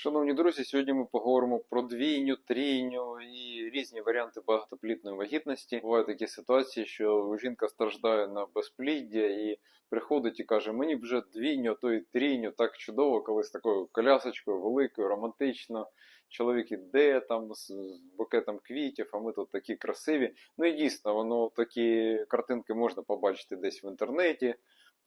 Шановні друзі, сьогодні ми поговоримо про двійню, трійню і різні варіанти багатоплідної вагітності. Бувають такі ситуації, що жінка страждає на безпліддя і приходить і каже: мені вже двійню, то і трійню, так чудово, коли з такою колясочкою великою, романтично. Чоловік іде там з букетом квітів, а ми тут такі красиві. Ну і дійсно, воно такі картинки можна побачити десь в інтернеті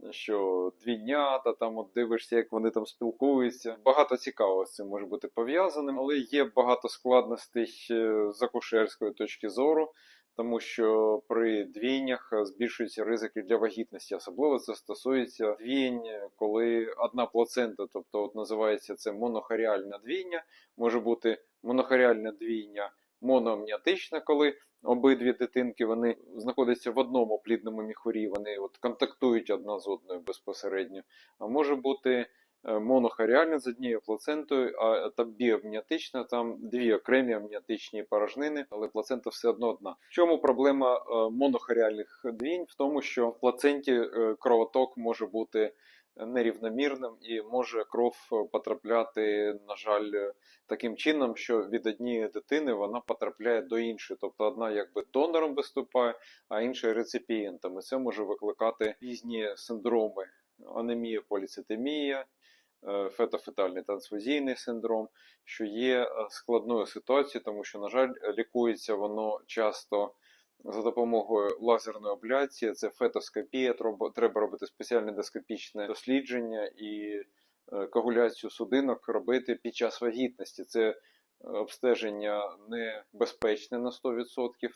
що двійнята, там от дивишся, як вони там спілкуються. Багато цікавого з цим може бути пов'язаним, але є багато складностей з акушерської точки зору. Тому що при двійнях збільшуються ризики для вагітності. Особливо це стосується двійень, коли одна плацента, тобто от називається це монохаріальна двійня, може бути монохаріальна двійня моноамніотична, коли обидві дитинки вони знаходяться в одному плідному міхурі, вони от контактують одна з одною безпосередньо. А може бути е, монохаріальна з однією плацентою, а та біамніотична, там дві окремі амніотичні порожнини, але плацента все одно одна. В чому проблема е, монохаріальних двінь? В тому, що в плаценті е, кровоток може бути нерівномірним і може кров потрапляти, на жаль, таким чином, що від однієї дитини вона потрапляє до іншої. Тобто одна якби донором виступає, а інша реципієнтом. І це може викликати різні синдроми: анемія, поліцитемія, е, фетофетальний трансфузійний синдром, що є е, складною ситуацією, тому що, на жаль, лікується воно часто за допомогою лазерної абляції, це фетоскопія, треба робити спеціальне ендоскопічне дослідження і е, коагуляцію судинок робити під час вагітності. Це е, обстеження небезпечне на 100%,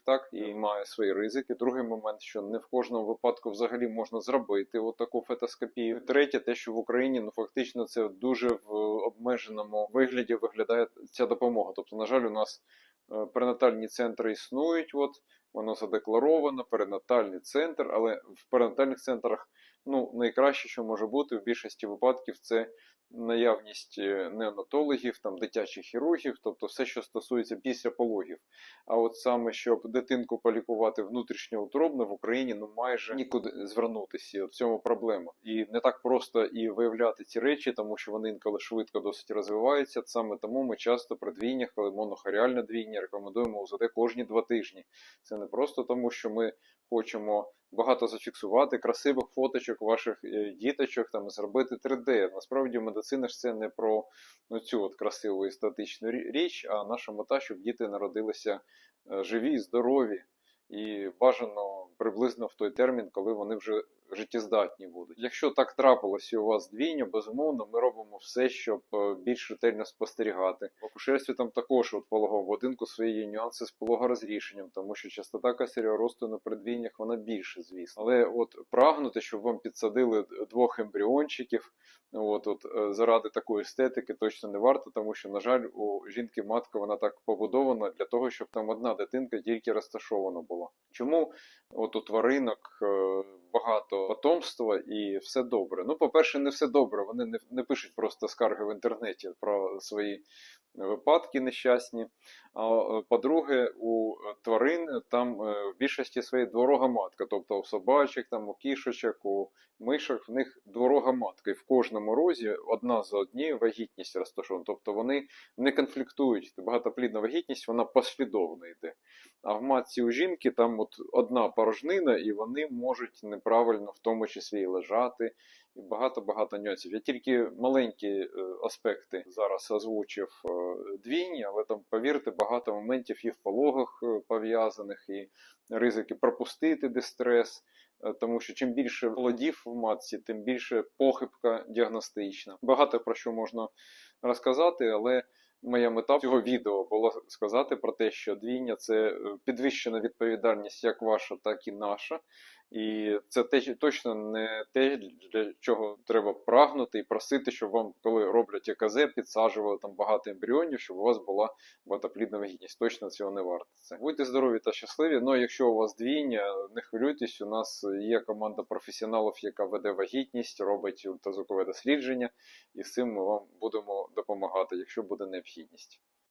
так, і має свої ризики. Другий момент, що не в кожному випадку взагалі можна зробити от таку фетоскопію. Третє, те, що в Україні ну фактично це дуже в обмеженому вигляді виглядає ця допомога. Тобто, на жаль, у нас е, перинатальні центри існують. От воно задекларовано, перинатальний центр, але в перинатальних центрах ну, найкраще, що може бути в більшості випадків, це наявність е, неонатологів, там, дитячих хірургів, тобто все, що стосується післяпологів. А от саме, щоб дитинку полікувати внутрішньоутробно в Україні, ну майже нікуди звернутися. От в цьому проблема. І не так просто і виявляти ці речі, тому що вони інколи швидко досить розвиваються. Саме тому ми часто при двійнях, коли монохаріальне двійня, рекомендуємо УЗД кожні два тижні. Це не просто тому, що ми хочемо багато зафіксувати красивих фоточок ваших е, діточок, там зробити 3D. Насправді медицина ж це не про ну, цю от красиву статичну річ, а наша мета, щоб діти народилися е, живі, здорові і бажано приблизно в той термін, коли вони вже життєздатні будуть. Якщо так трапилося у вас двійня, безумовно, ми робимо все, щоб е, більш ретельно спостерігати. В акушерстві там також от пологового будинку свої є нюанси з пологорозрішенням, тому що частота кесаріоросту на предвійнях вона більше, звісно. Але от прагнути, щоб вам підсадили двох ембріончиків, от, от е, заради такої естетики точно не варто, тому що, на жаль, у жінки матка вона так побудована для того, щоб там одна дитинка тільки розташована була. Чому от у тваринок е, багато потомства і все добре? Ну, по-перше, не все добре. Вони не, не пишуть просто скарги в інтернеті про свої випадки нещасні. А е, по-друге, у тварин там е, в більшості своєї дворога матка, тобто у собачок, там, у кішечок, у мишок, в них дворога матка. І в кожному розі одна за однією вагітність розташована. Тобто вони не конфліктують. Багатоплідна вагітність, вона послідовно йде. А в матці у жінки там от одна порожнина, і вони можуть неправильно в тому числі і лежати, і багато-багато нюансів. Я тільки маленькі е, аспекти зараз озвучив е, двійні, але там, повірте, багато моментів і в пологах е, пов'язаних, і ризики пропустити дистрес. Тому що чим більше плодів в матці, тим більше похибка діагностична. Багато про що можна розказати, але моя мета цього відео було сказати про те, що двійня це е, підвищена відповідальність як ваша, так і наша. І це те, точно не те, для чого треба прагнути і просити, щоб вам, коли роблять ЕКЗ, підсаджували там багато ембріонів, щоб у вас була багатоплідна вагітність. Точно цього не варто. Це будьте здорові та щасливі. Ну а якщо у вас двійня, не хвилюйтесь. У нас є команда професіоналів, яка веде вагітність, робить ультразвукове дослідження, і з цим ми вам будемо допомагати, якщо буде необхідність.